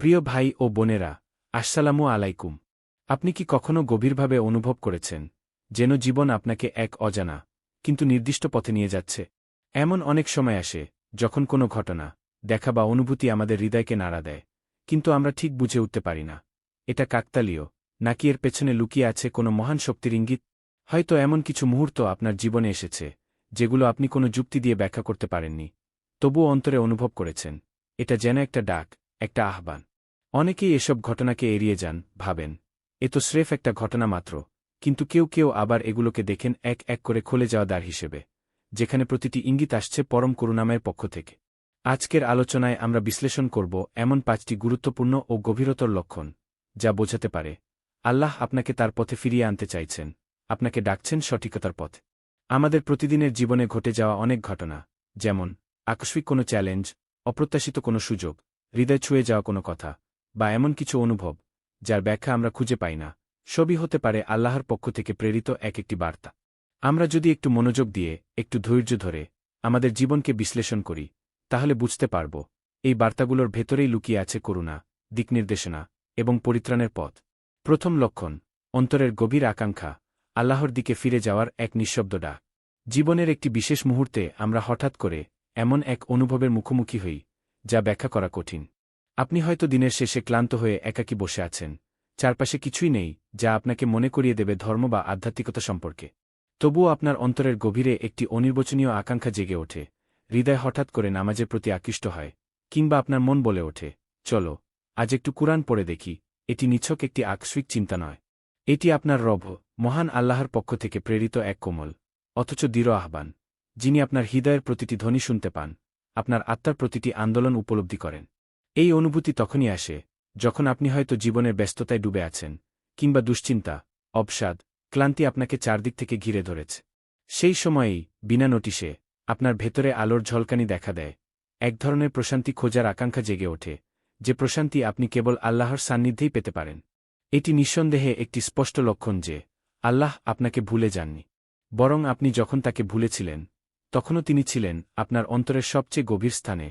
প্রিয় ভাই ও বোনেরা, আসসালামু আলাইকুম। আপনি কি কখনো গভীরভাবে অনুভব করেছেন যেন জীবন আপনাকে এক অজানা, কিন্তু নির্দিষ্ট পথে নিয়ে যাচ্ছে? এমন অনেক সময় আসে, যখন কোনো ঘটনা, দেখা বা অনুভূতি আমাদের হৃদয়কে নাড়া দেয়, কিন্তু আমরা ঠিক বুঝে উঠতে পারি না। এটা কাকতালীয়, নাকি এর পেছনে লুকিয়ে আছে কোনো মহান শক্তির ইঙ্গিত? হয়তো এমন কিছু মুহূর্ত আপনার জীবনে এসেছে, যেগুলো আপনি কোনো যুক্তি দিয়ে ব্যাখ্যা করতে পারেননি। তবুও অন্তরে অনুভব করেছেন, এটা যেন একটা ডাক, একটা আহ্বান। অনেকেই এসব ঘটনাকে এড়িয়ে যান, ভাবেন, এ তো স্রেফ একটা ঘটনা মাত্র, কিন্তু কেউ কেউ আবার এগুলোকে দেখেন এক এক করে খুলে যাওয়া দ্বার হিসেবে, যেখানে প্রতিটি ইঙ্গিত আসছে পরম করুণাময়ের পক্ষ থেকে। আজকের আলোচনায় আমরা বিশ্লেষণ করব এমন পাঁচটি গুরুত্বপূর্ণ ও গভীরতর লক্ষণ, যা বোঝাতে পারে, আল্লাহ আপনাকে তার পথে ফিরিয়ে আনতে চাইছেন, আপনাকে ডাকছেন সঠিকতার পথ। আমাদের প্রতিদিনের জীবনে ঘটে যাওয়া অনেক ঘটনা, যেমন, আকস্মিক কোনো চ্যালেঞ্জ, অপ্রত্যাশিত কোনো সুযোগ, হৃদয় ছুঁয়ে যাওয়া কোনো কথা বা এমন কিছু অনুভব, যার ব্যাখ্যা আমরা খুঁজে পাই না, সবই হতে পারে আল্লাহর পক্ষ থেকে প্রেরিত এক একটি বার্তা। আমরা যদি একটু মনোযোগ দিয়ে, একটু ধৈর্য ধরে, আমাদের জীবনকে বিশ্লেষণ করি, তাহলে বুঝতে পারব, এই বার্তাগুলোর ভেতরেই লুকিয়ে আছে করুণা, দিকনির্দেশনা এবং পরিত্রাণের পথ। প্রথম লক্ষণ, অন্তরের গভীর আকাঙ্ক্ষা, আল্লাহর দিকে ফিরে যাওয়ার এক নিঃশব্দ ডাক। জীবনের একটি বিশেষ মুহূর্তে আমরা হঠাৎ করে এমন এক অনুভবের মুখোমুখি হই, যা ব্যাখ্যা করা কঠিন। আপনি হয়তো দিনের শেষে ক্লান্ত হয়ে একাকী বসে আছেন। চারপাশে কিছুই নেই, যা আপনাকে মনে করিয়ে দেবে ধর্ম বা আধ্যাত্মিকতা সম্পর্কে। তবুও আপনার অন্তরের গভীরে একটি অনির্বচনীয় আকাঙ্ক্ষা জেগে ওঠে। হৃদয় হঠাৎ করে নামাজের প্রতি আকৃষ্ট হয়, কিংবা আপনার মন বলে ওঠে, চলো, আজ একটু কুরআন পড়ে দেখি, এটি নিছক একটি আকস্মিক চিন্তা নয়। এটি আপনার রভ মহান আল্লাহর পক্ষ থেকে প্রেরিত এক কোমল, অথচ দৃঢ় আহ্বান, যিনি আপনার হৃদয়ের প্রতিটি ধ্বনি শুনতে পান, আপনার আত্মার প্রতিটি আন্দোলন উপলব্ধি করেন। এই অনুভূতি তখনই আসে, যখন আপনি হয়তো জীবনের ব্যস্ততায় ডুবে আছেন, কিংবা দুশ্চিন্তা, অবসাদ, ক্লান্তি আপনাকে চারদিক থেকে ঘিরে ধরেছে। সেই সময়েই, বিনা নোটিশে, আপনার ভেতরে আলোর ঝলকানি দেখা দেয়। এক ধরনের প্রশান্তি খোঁজার আকাঙ্ক্ষা জেগে ওঠে, যে প্রশান্তি আপনি কেবল আল্লাহর সান্নিধ্যেই পেতে পারেন। এটি নিঃসন্দেহে একটি স্পষ্ট লক্ষণ যে, আল্লাহ আপনাকে ভুলে যাননি। বরং আপনি যখন তাকে ভুলেছিলেন, তখনও তিনি ছিলেন আপনার অন্তরের সবচেয়ে গভীর স্থানে।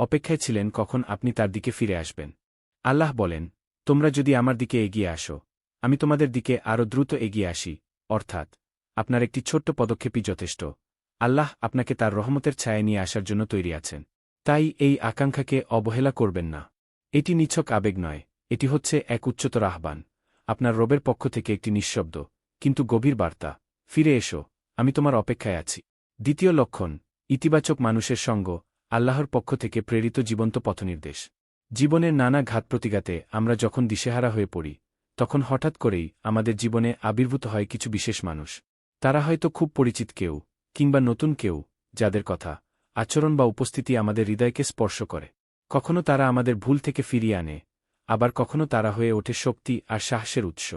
অপেক্ষায় ছিলেন কখন আপনি তার দিকে ফিরে আসবেন। আল্লাহ বলেন, তোমরা যদি আমার দিকে এগিয়ে আসো, আমি তোমাদের দিকে আরও দ্রুত এগিয়ে আসি। অর্থাৎ, আপনার একটি ছোট্ট পদক্ষেপই যথেষ্ট। আল্লাহ আপনাকে তার রহমতের ছায়া নিয়ে আসার জন্য তৈরি আছেন। তাই এই আকাঙ্ক্ষাকে অবহেলা করবেন না। এটি নিছক আবেগ নয়, এটি হচ্ছে এক উচ্চতর আহ্বান। আপনার রবের পক্ষ থেকে একটি নিঃশব্দ, কিন্তু গভীর বার্তা, ফিরে এসো, আমি তোমার অপেক্ষায় আছি। দ্বিতীয় লক্ষণ, ইতিবাচক মানুষের সঙ্গ আল্লাহর পক্ষ থেকে প্রেরিত জীবন্ত পথনির্দেশ। জীবনের নানা ঘাত প্রতিঘাতে আমরা যখন দিশেহারা হয়ে পড়ি, তখন হঠাৎ করেই আমাদের জীবনে আবির্ভূত হয় কিছু বিশেষ মানুষ। তারা হয়তো খুব পরিচিত কেউ, কিংবা নতুন কেউ, যাদের কথা, আচরণ বা উপস্থিতি আমাদের হৃদয়কে স্পর্শ করে। কখনো তারা আমাদের ভুল থেকে ফিরিয়ে আনে, আবার কখনো তারা হয়ে ওঠে শক্তি আর সাহসের উৎস।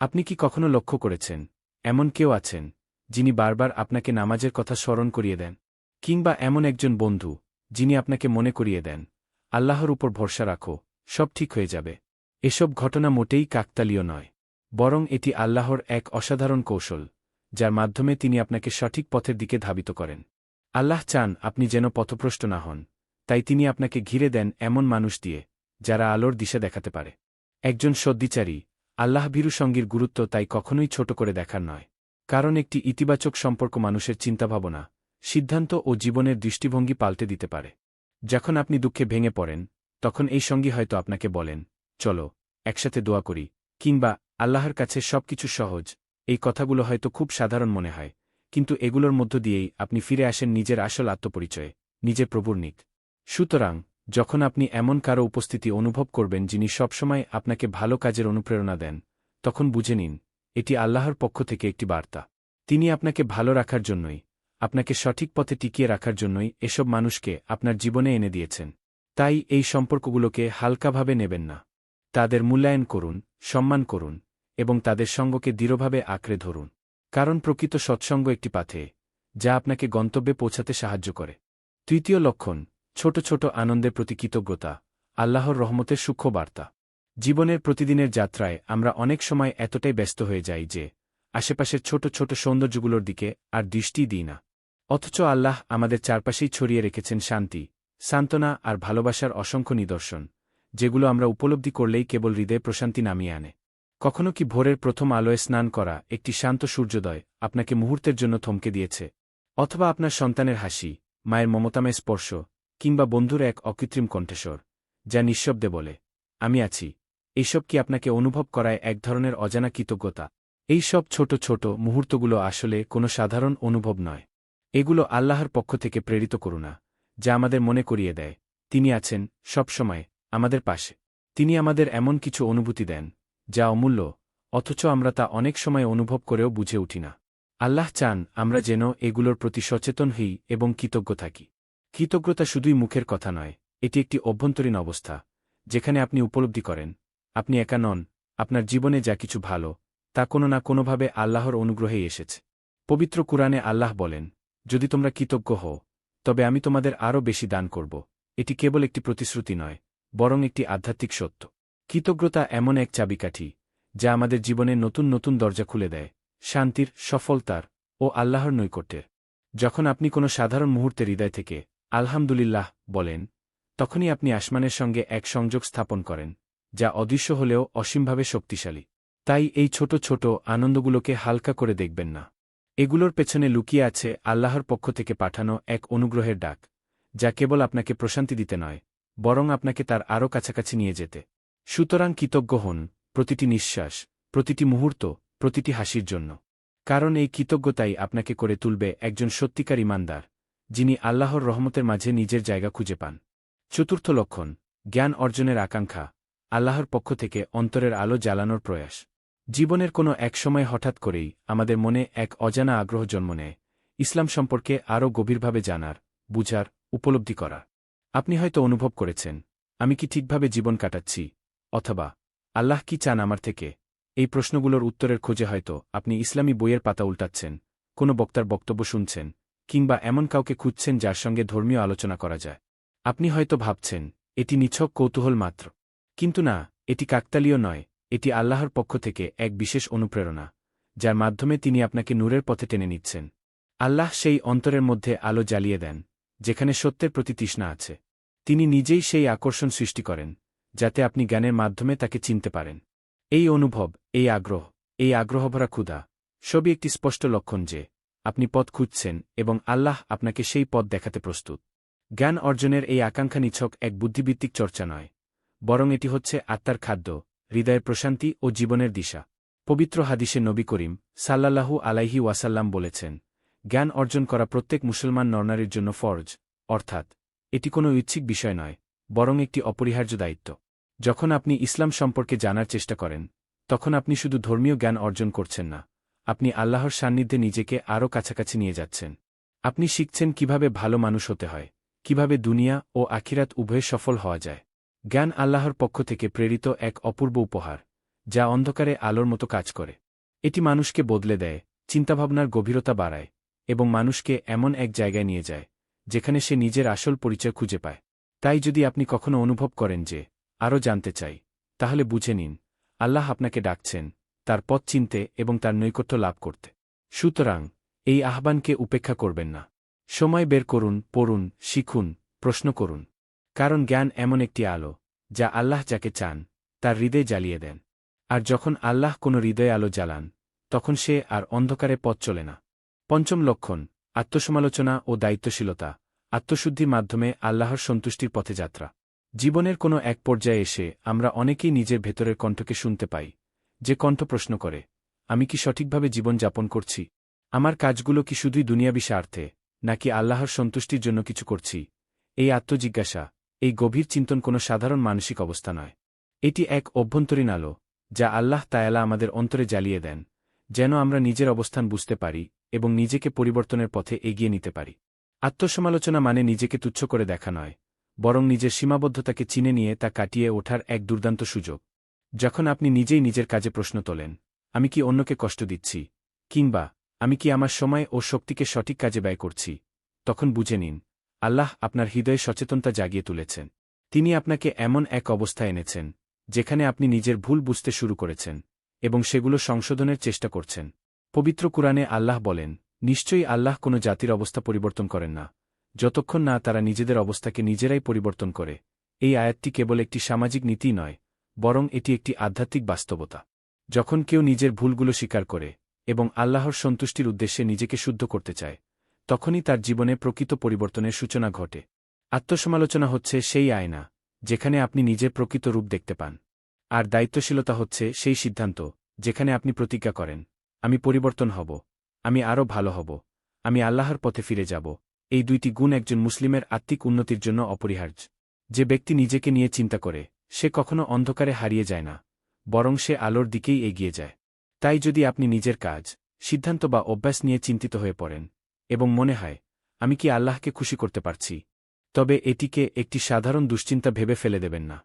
আপনি কি কখনো লক্ষ্য করেছেন, এমন কেউ আছেন, যিনি বারবার আপনাকে নামাজের কথা স্মরণ করিয়ে দেন? কিংবা এমন একজন বন্ধু যিনি আপনাকে মনে করিয়ে দেন। আল্লাহর উপর ভরসা রাখো, সব ঠিক হয়ে যাবে। এসব ঘটনা মোটেই কাকতালীয় নয়, বরং এটি আল্লাহর এক অসাধারণ কৌশল, যার মাধ্যমে তিনি আপনাকে সঠিক পথের দিকে ধাবিত করেন। আল্লাহ চান আপনি যেন পথপ্রষ্ট না হন, তাই তিনি আপনাকে ঘিরে দেন এমন মানুষ দিয়ে, যারা আলোর দিশা দেখাতে পারে। একজন সদ্দিচারী আল্লাহ সঙ্গীর গুরুত্ব তাই কখনোই ছোট করে দেখার নয়, কারণ একটি ইতিবাচক সম্পর্ক মানুষের চিন্তাভাবনা সিদ্ধান্ত ও জীবনের দৃষ্টিভঙ্গি পাল্টে দিতে পারে। যখন আপনি দুঃখে ভেঙে পড়েন, তখন এই সঙ্গী হয়তো আপনাকে বলেন, চলো, একসাথে দোয়া করি। কিংবা, আল্লাহর কাছে সবকিছু সহজ। এই কথাগুলো হয়তো খুব সাধারণ মনে হয়, কিন্তু এগুলোর মধ্য দিয়েই আপনি ফিরে আসেন নিজের আসল আত্মপরিচয়ে নিজের প্রভুর নিক সুতরাং, যখন আপনি এমন কারও উপস্থিতি অনুভব করবেন যিনি সবসময় আপনাকে ভালো কাজের অনুপ্রেরণা দেন, তখন বুঝে নিন, এটি আল্লাহর পক্ষ থেকে একটি বার্তা। তিনি আপনাকে ভালো রাখার জন্যই আপনাকে সঠিক পথে টিকিয়ে রাখার জন্যই এসব মানুষকে আপনার জীবনে এনে দিয়েছেন। তাই এই সম্পর্কগুলোকে হালকাভাবে নেবেন না। তাদের মূল্যায়ন করুন, সম্মান করুন, এবং তাদের সঙ্গকে দৃঢ়ভাবে আঁকড়ে ধরুন। কারণ প্রকৃত সৎসঙ্গ একটি পাথে, যা আপনাকে গন্তব্যে পৌঁছাতে সাহায্য করে। তৃতীয় লক্ষণ, ছোট ছোট আনন্দের প্রতি কৃতজ্ঞতা, আল্লাহর রহমতের সূক্ষ্ম বার্তা জীবনের প্রতিদিনের যাত্রায় আমরা অনেক সময় এতটাই ব্যস্ত হয়ে যাই যে, আশেপাশের ছোট ছোট সৌন্দর্যগুলোর দিকে আর দৃষ্টি দিই না। অথচ আল্লাহ আমাদের চারপাশেই ছড়িয়ে রেখেছেন শান্তি, সান্ত্বনা আর ভালোবাসার অসংখ্য নিদর্শন, যেগুলো আমরা উপলব্ধি করলেই কেবল হৃদয়ে প্রশান্তি নামিয়ে আনে। কখনো কি ভোরের প্রথম আলোয় স্নান করা একটি শান্ত সূর্যোদয় আপনাকে মুহূর্তের জন্য থমকে দিয়েছে? অথবা আপনার সন্তানের হাসি, মায়ের মমতাময় স্পর্শ, কিংবা বন্ধুর এক অকৃত্রিম কণ্ঠস্বর, যা নিঃশব্দে বলে, আমি আছি। এইসব কি আপনাকে অনুভব করায় এক ধরনের অজানা কৃতজ্ঞতা? এই সব ছোট ছোট মুহূর্তগুলো আসলে কোনো সাধারণ অনুভব নয়। এগুলো আল্লাহর পক্ষ থেকে প্রেরিত করুণা যা আমাদের মনে করিয়ে দেয়। তিনি আছেন সবসময় আমাদের পাশে। তিনি আমাদের এমন কিছু অনুভূতি দেন, যা অমূল্য, অথচ আমরা তা অনেক সময় অনুভব করেও বুঝে উঠি না। আল্লাহ চান আমরা যেন এগুলোর প্রতি সচেতন হই এবং কৃতজ্ঞ থাকি। কৃতজ্ঞতা শুধুই মুখের কথা নয়, এটি একটি অভ্যন্তরীণ অবস্থা, যেখানে আপনি উপলব্ধি করেন, আপনি একা নন, আপনার জীবনে যা কিছু ভালো, তা কোনো না কোনোভাবে আল্লাহর অনুগ্রহেই এসেছে। পবিত্র কুরআনে আল্লাহ বলেন যদি তোমরা কৃতজ্ঞ হও, তবে আমি তোমাদের আরও বেশি দান করব। এটি কেবল একটি প্রতিশ্রুতি নয়, বরং একটি আধ্যাত্মিক সত্য। কৃতজ্ঞতা এমন এক চাবিকাঠি, যা আমাদের জীবনে নতুন নতুন দরজা খুলে দেয়, শান্তির, সফলতার ও আল্লাহর নৈকট্যের যখন আপনি কোনো সাধারণ মুহূর্তে হৃদয় থেকে আলহামদুলিল্লাহ বলেন, তখনই আপনি আসমানের সঙ্গে এক সংযোগ স্থাপন করেন, যা অদৃশ্য হলেও অসীমভাবে শক্তিশালী। তাই এই ছোট ছোট আনন্দগুলোকে হালকা করে দেখবেন না। এগুলোর পেছনে লুকিয়ে আছে আল্লাহর পক্ষ থেকে পাঠানো এক অনুগ্রহের ডাক, যা কেবল আপনাকে প্রশান্তি দিতে নয়, বরং আপনাকে তার আরও কাছাকাছি নিয়ে যেতে। সুতরাং কৃতজ্ঞ হন, প্রতিটি নিঃশ্বাস, প্রতিটি মুহূর্ত, প্রতিটি হাসির জন্য। কারণ এই কৃতজ্ঞতাই আপনাকে করে তুলবে একজন সত্যিকার ইমানদার, যিনি আল্লাহর রহমতের মাঝে নিজের জায়গা খুঁজে পান। চতুর্থ লক্ষণ, জ্ঞান অর্জনের আকাঙ্ক্ষা, আল্লাহর পক্ষ থেকে অন্তরের আলো জ্বালানোর প্রয়াস। জীবনের কোনো এক সময় হঠাৎ করেই আমাদের মনে এক অজানা আগ্রহ জন্ম নেয়, ইসলাম সম্পর্কে আরও গভীরভাবে জানার, বুঝার, উপলব্ধি করা। আপনি হয়তো অনুভব করেছেন, আমি কি ঠিকভাবে জীবন কাটাচ্ছি, অথবা আল্লাহ কি চান আমার থেকে? এই প্রশ্নগুলোর উত্তরের খোঁজে হয়তো আপনি ইসলামী বইয়ের পাতা উল্টাচ্ছেন, কোনো বক্তার বক্তব্য শুনছেন, কিংবা এমন কাউকে খুঁজছেন যার সঙ্গে ধর্মীয় আলোচনা করা যায়। আপনি হয়তো ভাবছেন, এটি নিছক কৌতূহল মাত্র। কিন্তু না, এটি কাকতালীয় নয় এটি আল্লাহর পক্ষ থেকে এক বিশেষ অনুপ্রেরণা, যার মাধ্যমে তিনি আপনাকে নূরের পথে টেনে নিচ্ছেন। আল্লাহ সেই অন্তরের মধ্যে আলো জ্বালিয়ে দেন, যেখানে সত্যের প্রতি তৃষ্ণা আছে। তিনি নিজেই সেই আকর্ষণ সৃষ্টি করেন, যাতে আপনি জ্ঞানের মাধ্যমে তাকে চিনতে পারেন। এই অনুভব, এই আগ্রহ, এই আগ্রহভরা ক্ষুধা, সবই একটি স্পষ্ট লক্ষণ যে, আপনি পথ খুঁজছেন এবং আল্লাহ আপনাকে সেই পথ দেখাতে প্রস্তুত। জ্ঞান অর্জনের এই আকাঙ্ক্ষা নিছক এক বুদ্ধিভিত্তিক চর্চা নয়, বরং এটি হচ্ছে আত্মার খাদ্য হৃদয়ের প্রশান্তি ও জীবনের দিশা। পবিত্র হাদিসে নবী করিম সাল্লাল্লাহু আলাইহি ওয়াসাল্লাম বলেছেন, জ্ঞান অর্জন করা প্রত্যেক মুসলমান নরনারীর জন্য ফরজ, অর্থাৎ এটি কোনো ঐচ্ছিক বিষয় নয়, বরং একটি অপরিহার্য দায়িত্ব। যখন আপনি ইসলাম সম্পর্কে জানার চেষ্টা করেন, তখন আপনি শুধু ধর্মীয় জ্ঞান অর্জন করছেন না, আপনি আল্লাহর সান্নিধ্যে নিজেকে আরও কাছাকাছি নিয়ে যাচ্ছেন। আপনি শিখছেন কীভাবে ভালো মানুষ হতে হয়, কীভাবে দুনিয়া ও আখিরাত উভয়ে সফল হওয়া যায়। জ্ঞান আল্লাহর পক্ষ থেকে প্রেরিত এক অপূর্ব উপহার, যা অন্ধকারে আলোর মতো কাজ করে। এটি মানুষকে বদলে দেয়, চিন্তাভাবনার গভীরতা বাড়ায়, এবং মানুষকে এমন এক জায়গায় নিয়ে যায়, যেখানে সে নিজের আসল পরিচয় খুঁজে পায়। তাই যদি আপনি কখনো অনুভব করেন যে, আরও জানতে চাই তাহলে বুঝে নিন, আল্লাহ আপনাকে ডাকছেন, তার পথ চিনতে এবং তার নৈকট্য লাভ করতে। সুতরাং, এই আহ্বানকে উপেক্ষা করবেন না। সময় বের করুন, পড়ুন, শিখুন, প্রশ্ন করুন। কারণ জ্ঞান এমন একটি আলো, যা আল্লাহ যাকে চান, তার হৃদয় জ্বালিয়ে দেন। আর যখন আল্লাহ কোনো হৃদয়ে আলো জ্বালান, তখন সে আর অন্ধকারে পথ চলে না। পঞ্চম লক্ষণ, আত্মসমালোচনা ও দায়িত্বশীলতা, আত্মশুদ্ধির মাধ্যমে আল্লাহর সন্তুষ্টির পথে যাত্রা। জীবনের কোনো এক পর্যায়ে এসে আমরা অনেকেই নিজের ভেতরের কণ্ঠকে শুনতে পাই, যে কণ্ঠ প্রশ্ন করে, আমি কি সঠিকভাবে জীবন যাপন করছি? আমার কাজগুলো কি শুধুই দুনিয়াবি স্বার্থে, নাকি আল্লাহর সন্তুষ্টির জন্য কিছু করছি? এই আত্মজিজ্ঞাসা এই গভীর চিন্তন কোনো সাধারণ মানসিক অবস্থা নয়। এটি এক অভ্যন্তরীণ আলো, যা আল্লাহ তায়ালা আমাদের অন্তরে জ্বালিয়ে দেন, যেন আমরা নিজের অবস্থান বুঝতে পারি এবং নিজেকে পরিবর্তনের পথে এগিয়ে নিতে পারি। আত্মসমালোচনা মানে নিজেকে তুচ্ছ করে দেখা নয়, বরং নিজের সীমাবদ্ধতাকে চিনে নিয়ে তা কাটিয়ে ওঠার এক দুর্দান্ত সুযোগ। যখন আপনি নিজেই নিজের কাজে প্রশ্ন তোলেন, আমি কি অন্যকে কষ্ট দিচ্ছি? কিংবা, আমি কি আমার সময় ও শক্তিকে সঠিক কাজে ব্যয় করছি? তখন বুঝে নিন আল্লাহ আপনার হৃদয়ে সচেতনতা জাগিয়ে তুলেছেন। তিনি আপনাকে এমন এক অবস্থা এনেছেন, যেখানে আপনি নিজের ভুল বুঝতে শুরু করেছেন এবং সেগুলো সংশোধনের চেষ্টা করছেন। পবিত্র কুরআনে আল্লাহ বলেন, নিশ্চয়ই আল্লাহ কোনো জাতির অবস্থা পরিবর্তন করেন না, যতক্ষণ না তারা নিজেদের অবস্থাকে নিজেরাই পরিবর্তন করে। এই আয়াতটি কেবল একটি সামাজিক নীতি নয়, বরং এটি একটি আধ্যাত্মিক বাস্তবতা। যখন কেউ নিজের ভুলগুলো স্বীকার করে এবং আল্লাহর সন্তুষ্টির উদ্দেশ্যে নিজেকে শুদ্ধ করতে চায় তখনই তার জীবনে প্রকৃত পরিবর্তনের সূচনা ঘটে। আত্মসমালোচনা হচ্ছে সেই আয়না, যেখানে আপনি নিজের প্রকৃত রূপ দেখতে পান। আর দায়িত্বশীলতা হচ্ছে সেই সিদ্ধান্ত, যেখানে আপনি প্রতিজ্ঞা করেন, আমি পরিবর্তন হব, আমি আরও ভালো হব, আমি আল্লাহর পথে ফিরে যাব। এই দুইটি গুণ একজন মুসলিমের আত্মিক উন্নতির জন্য অপরিহার্য। যে ব্যক্তি নিজেকে নিয়ে চিন্তা করে, সে কখনো অন্ধকারে হারিয়ে যায় না, বরং সে আলোর দিকেই এগিয়ে যায়। তাই যদি আপনি নিজের কাজ, সিদ্ধান্ত বা অভ্যাস নিয়ে চিন্তিত হয়ে পড়েন এবং মনে হয়, আমি কি আল্লাহকে খুশি করতে পারছি। তবে এটিকে একটি সাধারণ দুশ্চিন্তা ভেবে ফেলে দেবেন না।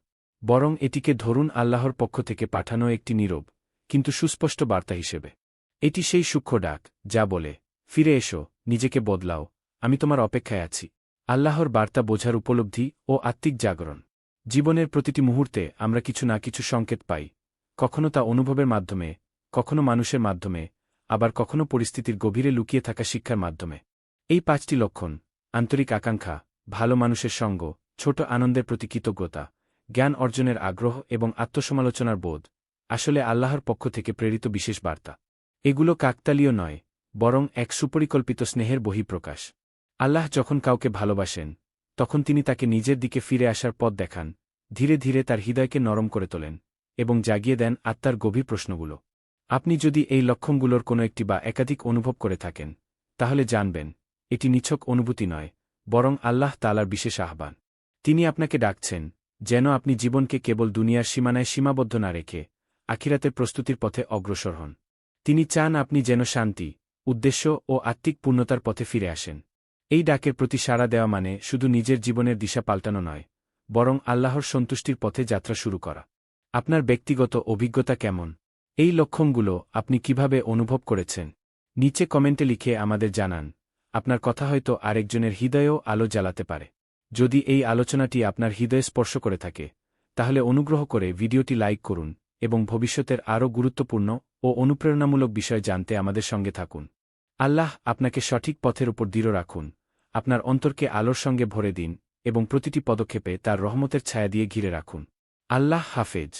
বরং এটিকে ধরুন আল্লাহর পক্ষ থেকে পাঠানো একটি নীরব, কিন্তু সুস্পষ্ট বার্তা হিসেবে। এটি সেই সূক্ষ্ম ডাক, যা বলে, ফিরে এসো, নিজেকে বদলাও, আমি তোমার অপেক্ষায় আছি। আল্লাহর বার্তা বোঝার উপলব্ধি ও আত্মিক জাগরণ। জীবনের প্রতিটি মুহূর্তে আমরা কিছু না কিছু সংকেত পাই, কখনো তা অনুভবের মাধ্যমে, কখনো মানুষের মাধ্যমে আবার কখনো পরিস্থিতির গভীরে লুকিয়ে থাকা শিক্ষার মাধ্যমে। এই পাঁচটি লক্ষণ, আন্তরিক আকাঙ্ক্ষা, ভালো মানুষের সঙ্গ, ছোট আনন্দের প্রতি কৃতজ্ঞতা, জ্ঞান অর্জনের আগ্রহ এবং আত্মসমালোচনার বোধ, আসলে আল্লাহর পক্ষ থেকে প্রেরিত বিশেষ বার্তা। এগুলো কাকতালীয় নয়, বরং এক সুপরিকল্পিত স্নেহের বহিঃপ্রকাশ। আল্লাহ যখন কাউকে ভালোবাসেন, তখন তিনি তাকে নিজের দিকে ফিরে আসার পথ দেখান, ধীরে ধীরে তার হৃদয়কে নরম করে তোলেন এবং জাগিয়ে দেন আত্মার গভীর প্রশ্নগুলো। আপনি যদি এই লক্ষণগুলোর কোনো একটি বা একাধিক অনুভব করে থাকেন, তাহলে জানবেন, এটি নিছক অনুভূতি নয়, বরং আল্লাহ তালার বিশেষ আহ্বান। তিনি আপনাকে ডাকছেন, যেন আপনি জীবনকে কেবল দুনিয়ার সীমানায় সীমাবদ্ধ না রেখে আখিরাতের প্রস্তুতির পথে অগ্রসর হন। তিনি চান আপনি যেন শান্তি, উদ্দেশ্য ও আত্মিক পূর্ণতার পথে ফিরে আসেন। এই ডাকের প্রতি সাড়া দেওয়া মানে শুধু নিজের জীবনের দিশা পাল্টানো নয়, বরং আল্লাহর সন্তুষ্টির পথে যাত্রা শুরু করা। আপনার ব্যক্তিগত অভিজ্ঞতা কেমন? এই লক্ষণগুলো আপনি কীভাবে অনুভব করেছেন? নিচে কমেন্টে লিখে আমাদের জানান। আপনার কথা হয়তো আরেকজনের হৃদয়েও আলো জ্বালাতে পারে। যদি এই আলোচনাটি আপনার হৃদয়ে স্পর্শ করে থাকে, তাহলে অনুগ্রহ করে ভিডিওটি লাইক করুন এবং ভবিষ্যতের আরও গুরুত্বপূর্ণ ও অনুপ্রেরণামূলক বিষয় জানতে আমাদের সঙ্গে থাকুন। আল্লাহ আপনাকে সঠিক পথের উপর দৃঢ় রাখুন। আপনার অন্তরকে আলোর সঙ্গে ভরে দিন এবং প্রতিটি পদক্ষেপে তার রহমতের ছায়া দিয়ে ঘিরে রাখুন। আল্লাহ হাফেজ।